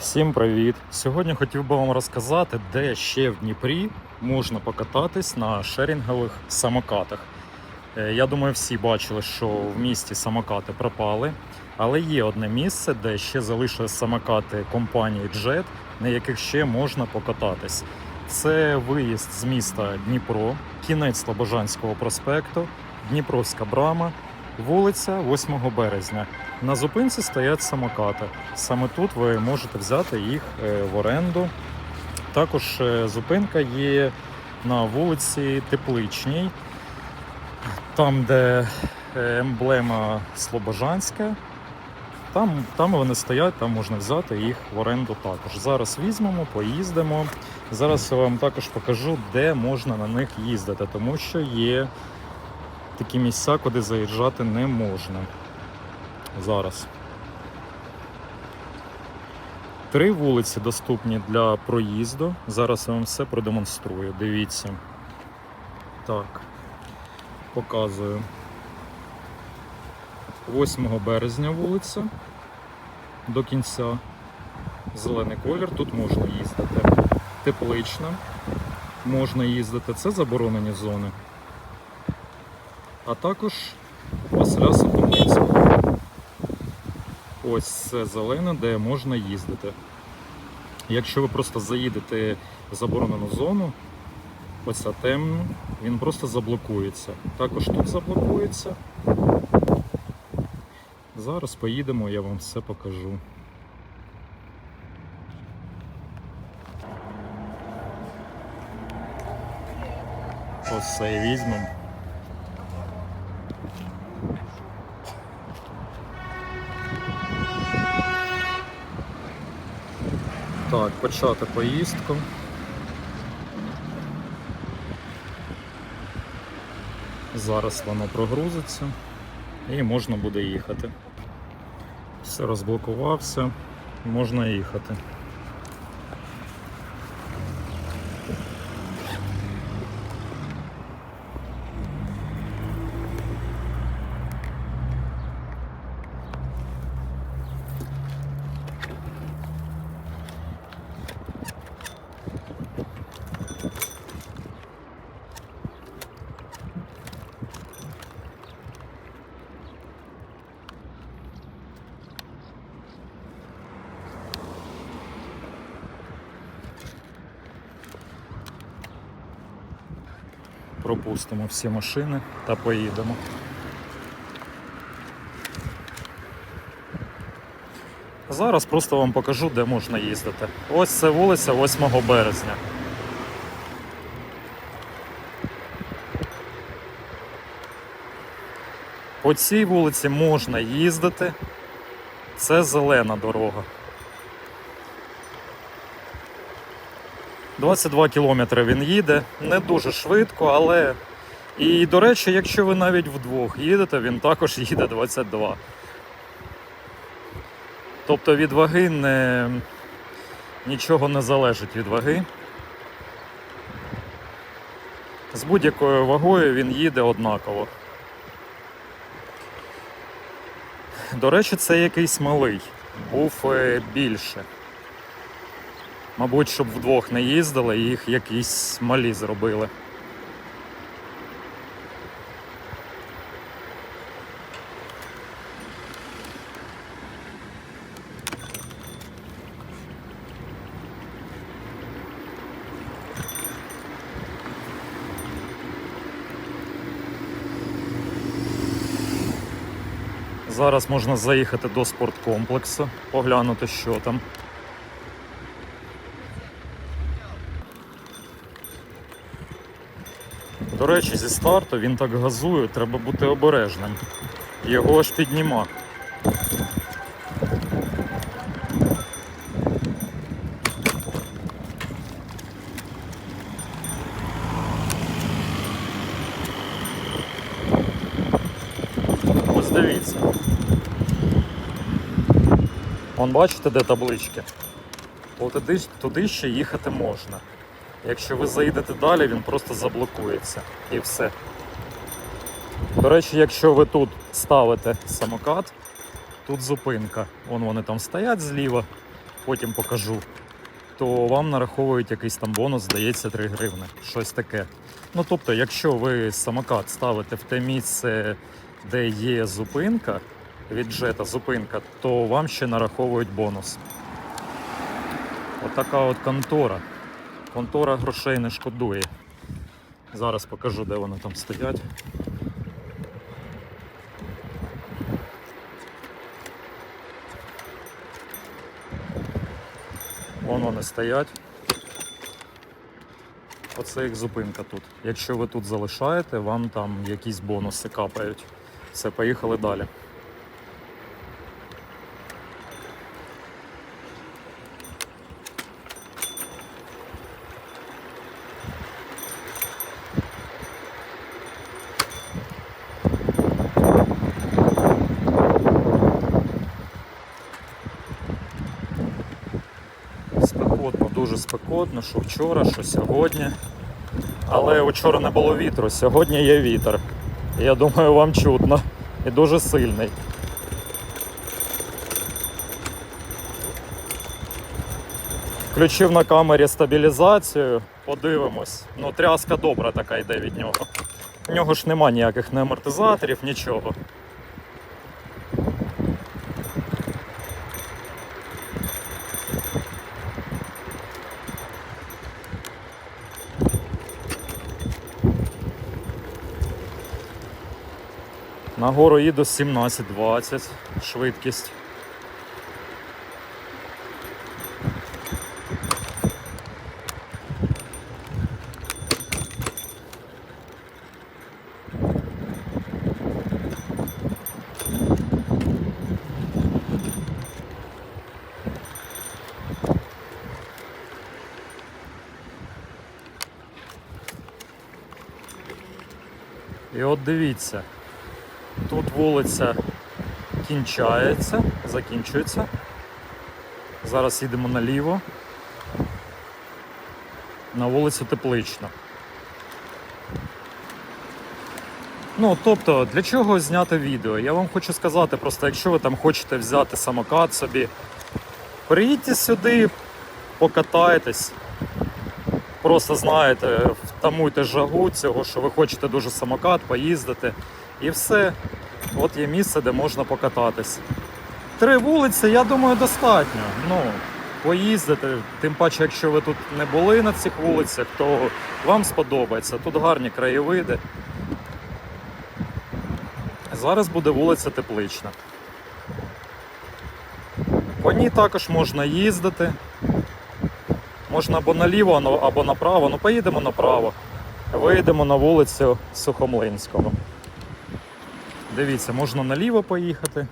Всім привіт! Сьогодні хотів би вам розказати, де ще в Дніпрі можна покататись на шерінгових самокатах. Е, Я думаю, всі бачили, що в місті самокати пропали, але є одне місце, де ще залишились самокати компанії Jet, на яких ще можна покататись. Це виїзд з міста Дніпро, кінець Слобожанського проспекту, Дніпровська брама, вулиця 8 березня. На зупинці стоять самокати. Саме тут ви можете взяти їх е, в оренду. Також е, зупинка є на вулиці Тепличній, там, де е, емблема Слобожанська. Там, там вони стоять, там можна взяти їх в оренду також. Зараз візьмемо, поїздимо. Зараз я вам також покажу, де можна на них їздити, тому що є такі місця, куди заїжджати не можна. Зараз. Три вулиці доступні для проїзду. Зараз я вам все продемонструю. Дивіться. Так. Показую. 8 березня вулиця. До кінця. Зелений колір. Тут можна їздити. Теплична. Можна їздити. Це заборонені зони. А також Василя Сухомлинського. Ось це зелене, де можна їздити. Якщо ви просто заїдете в заборонену зону, оця темна, він просто заблокується. Також тут заблокується. Зараз поїдемо, я вам все покажу. Ось це візьмемо. Так, почати поїздку. Зараз воно прогрузиться і можна буде їхати. Все розблокувався, можна їхати. Пропустимо всі машини та поїдемо. Зараз просто вам покажу, де можна їздити. Ось це вулиця 8 березня. По цій вулиці можна їздити. Це зелена дорога. 22 кілометри він їде, не дуже швидко, але. І, до речі, якщо ви навіть вдвох їдете, він також їде 22. Тобто від ваги не... нічого не залежить від ваги. З будь-якою вагою він їде однаково. До речі, це якийсь малий, був е, більше. Мабуть, щоб вдвох не їздили, їх якісь малі зробили. Зараз можна заїхати до спорткомплексу, поглянути, що там. До речі, зі старту він так газує, треба бути обережним. Його аж підніма. Ось дивіться. Вон бачите, де таблички? Туди, туди ще їхати можна. Якщо ви заїдете далі, він просто заблокується і все. До речі, якщо ви тут ставите самокат, тут зупинка. Вон вони там стоять зліва. потім покажу, то вам нараховують якийсь там бонус, здається, 3 гривни. Щось таке. Ну тобто, якщо ви самокат ставите в те місце, де є зупинка, від джета зупинка, то вам ще нараховують бонус. Отака от контора. Контора грошей не шкодує. Зараз покажу, де вони там стоять. Вон вони стоять. Оце їх зупинка тут. Якщо ви тут залишаєте, вам там якісь бонуси капають. Все, поїхали далі. Спекотно, що вчора, що сьогодні. Але вчора не було вітру, сьогодні є вітер. Я думаю, вам чутно. І дуже сильний. Включив на камері стабілізацію, подивимось. Ну, тряска добра така йде від нього. В нього ж нема ніяких не амортизаторів, нічого. Нагору їду 17-20 швидкість. І от дивіться, Тут вулиця кінчається, закінчується. Зараз їдемо наліво. На вулицю Теплична. Ну, тобто, для чого зняти відео? Я вам хочу сказати, просто якщо ви там хочете взяти самокат собі, приїдьте сюди, покатайтесь. Просто знаєте, втамуйте жагу цього, що ви хочете дуже самокат, поїздити. І все. От є місце, де можна покататись. Три вулиці, я думаю, достатньо. Ну, поїздити. Тим паче, якщо ви тут не були на цих вулицях, то вам сподобається. Тут гарні краєвиди. Зараз буде вулиця Теплична. По ній також можна їздити. Можна або наліво, або направо. Ну, поїдемо направо. Вийдемо на вулицю Сухомлинського. Дивіться, можна наліво поїхати.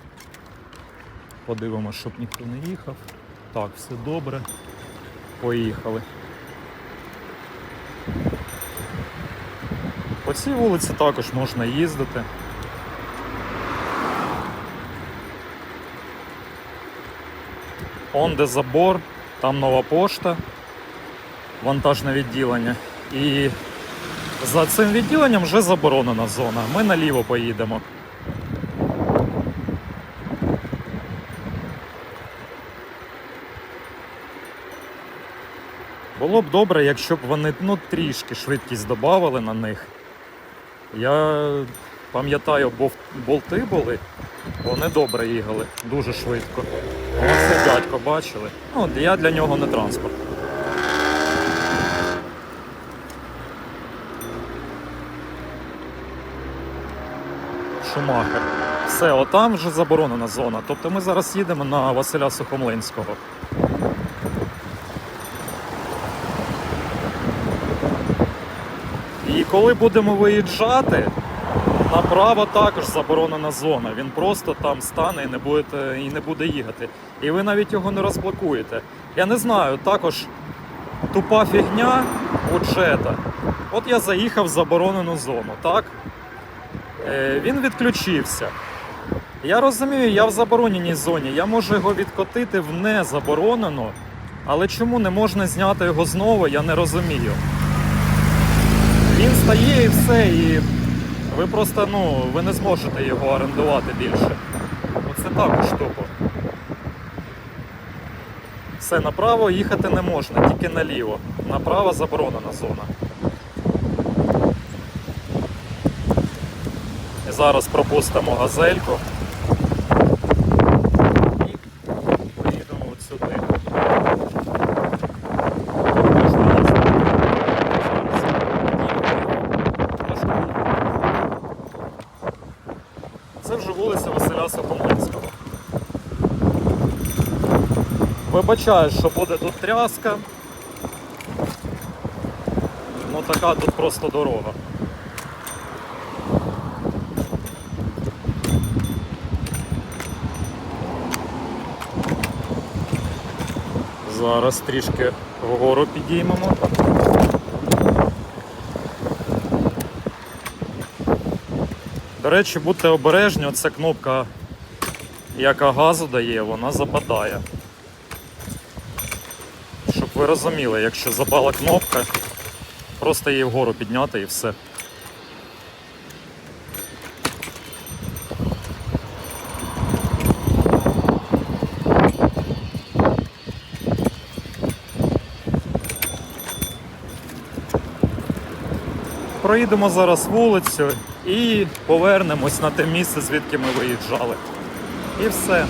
Подивимося, щоб ніхто не їхав. Так, все добре. Поїхали. По цій вулиці також можна їздити. Он де забор, там нова пошта, вантажне відділення. І за цим відділенням вже заборонена зона. Ми наліво поїдемо. Було б добре, якщо б вони ну, трішки швидкість додавали на них. Я пам'ятаю, болти були, вони добре їхали, дуже швидко. Оце дядько бачили. Ну, я для нього не транспорт. Шумахер. Все, отам вже заборонена зона. Тобто ми зараз їдемо на Василя Сухомлинського. І коли будемо виїжджати, направо також заборонена зона. Він просто там стане і не буде, і не буде їхати. І ви навіть його не розблокуєте. Я не знаю, також тупа фігня у джета. От я заїхав в заборонену зону, так? Е, він відключився. Я розумію, я в забороненій зоні. Я можу його відкотити в незаборонену, але чому не можна зняти його знову, я не розумію. Він стає і все, і ви просто ну, ви не зможете його орендувати більше. Оце також тупо. Все, направо їхати не можна, тільки наліво. Направо заборонена зона. Зараз пропустимо газельку. І поїдемо от сюди. Можна їздити. Зараз. Трошки. Це вже вулиця Василя Сухомлинського. Вибачаю, що буде тут тряска. Ну така тут просто дорога. Зараз трішки вгору підіймемо. До речі, будьте обережні, оця кнопка, яка газу дає, вона западає. Ви розуміли, якщо запала кнопка, просто її вгору підняти і все. Проїдемо зараз вулицю і повернемось на те місце, звідки ми виїжджали. І все.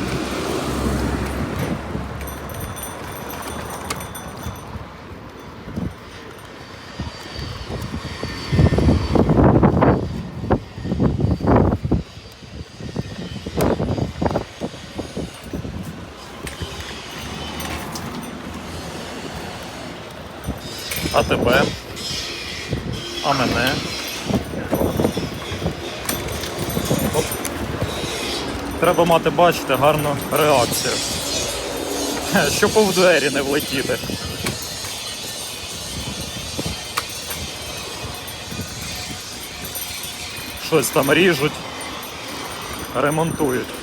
А тебе? А мене? Оп. Треба мати, бачите, гарну реакцію. Щоб в двері не влетіти. Щось там ріжуть, ремонтують.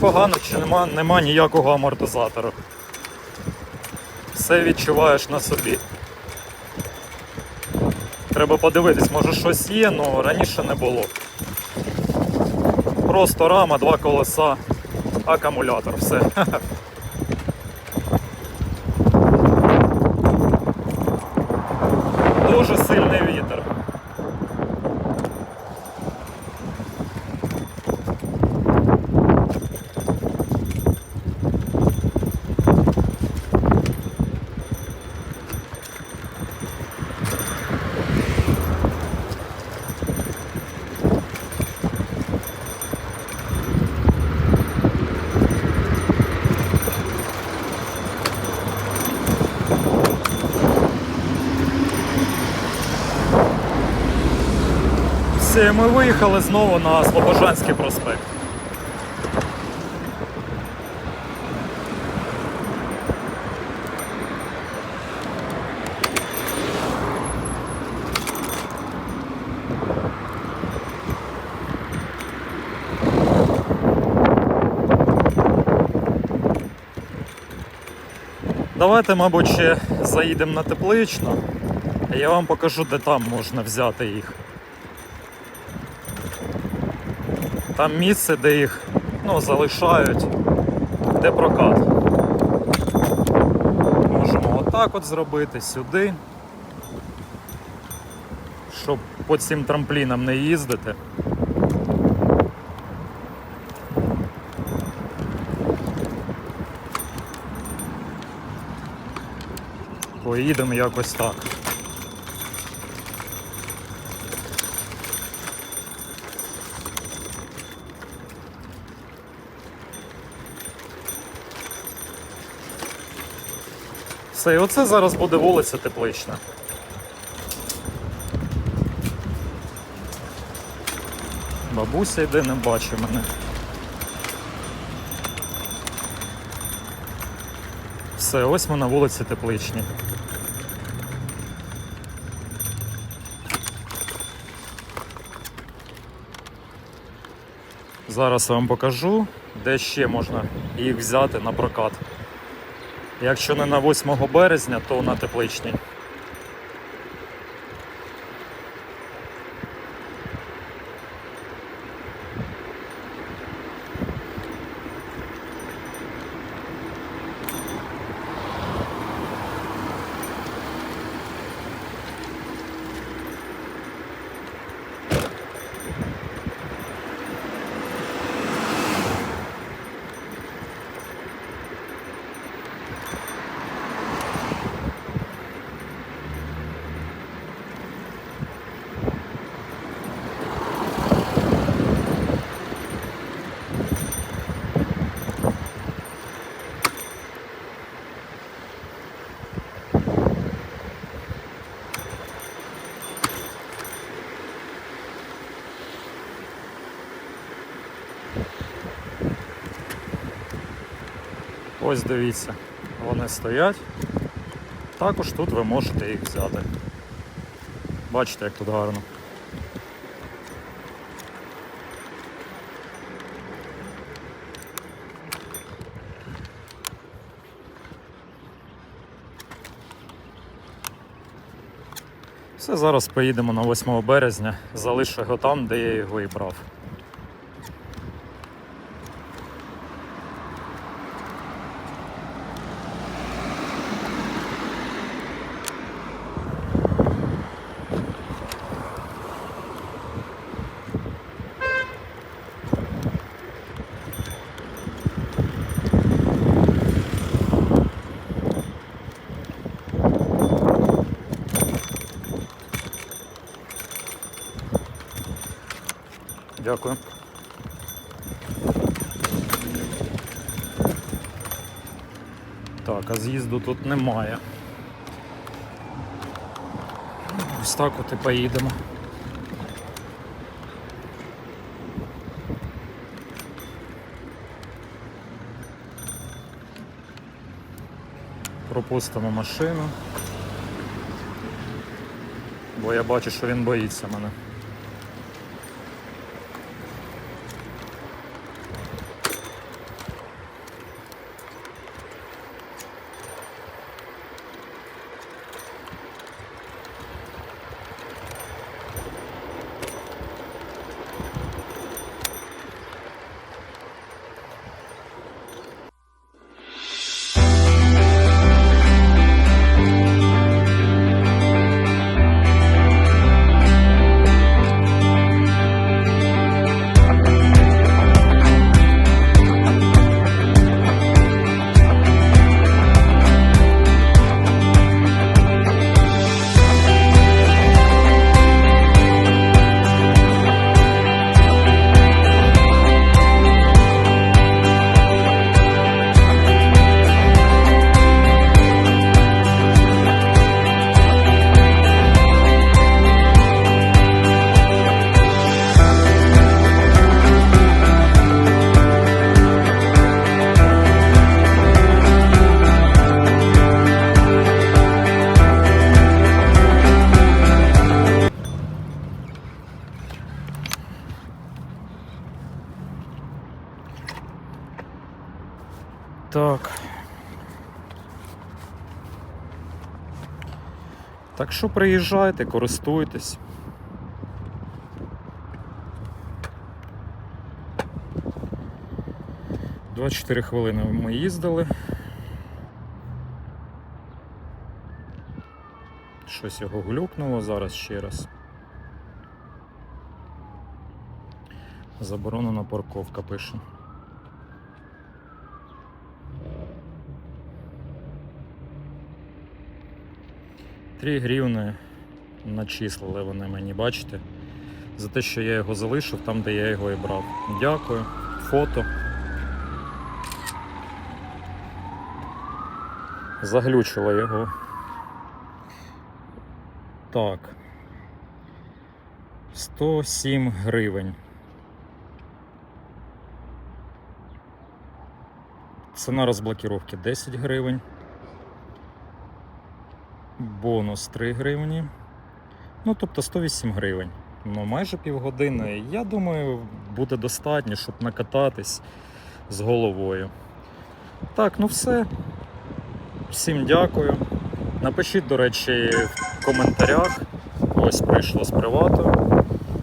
Погано, чи нема, нема ніякого амортизатора. Все відчуваєш на собі. Треба подивитись, може щось є, але раніше не було. Просто рама, два колеса, акумулятор, все. Дуже сильний вітер. Все, ми виїхали знову на Слобожанський проспект. Давайте, мабуть, ще заїдемо на тепличну. Я вам покажу, де там можна взяти їх. Там місце, де їх ну, залишають, де прокат. Можемо отак от зробити сюди, щоб по цим трамплінам не їздити. Поїдемо якось так. Все, і оце зараз буде вулиця теплична. Бабуся йде, не бачить мене. Все, ось ми на вулиці Тепличні. Зараз я вам покажу, де ще можна їх взяти на прокат. Якщо не на 8 березня, то на тепличній. Ось дивіться, вони стоять. Також тут ви можете їх взяти. Бачите, як тут гарно. Все, зараз поїдемо на 8 березня, залишу його там, де я його і брав. Дякую. Так, а з'їзду тут немає. Ось так от і поїдемо. Пропустимо машину. Бо я бачу, що він боїться мене. Що приїжджайте, користуйтесь. Двадцять чотири хвилини ми їздили. Щось його глюкнуло зараз ще раз. Заборонена парковка пише. Три гривни начислили вони мені, бачите? За те, що я його залишив там, де я його і брав. Дякую. Фото. Заглючило його. Так. 107 гривень. Ціна розблокировки 10 гривень. Бонус 3 гривні. Ну, тобто 108 гривень. ну, майже півгодини. Я думаю, буде достатньо, щоб накататись з головою. Так, ну все. Всім дякую. Напишіть, до речі, в коментарях. Ось прийшло з привату.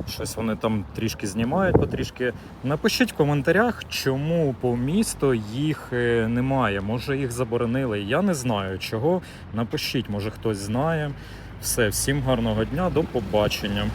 Щось вони там трішки знімають, потрішки. Напишіть в коментарях, чому по місту їх е, немає. Може їх заборонили. Я не знаю чого. Напишіть, може хтось знає. Все, всім гарного дня, до побачення.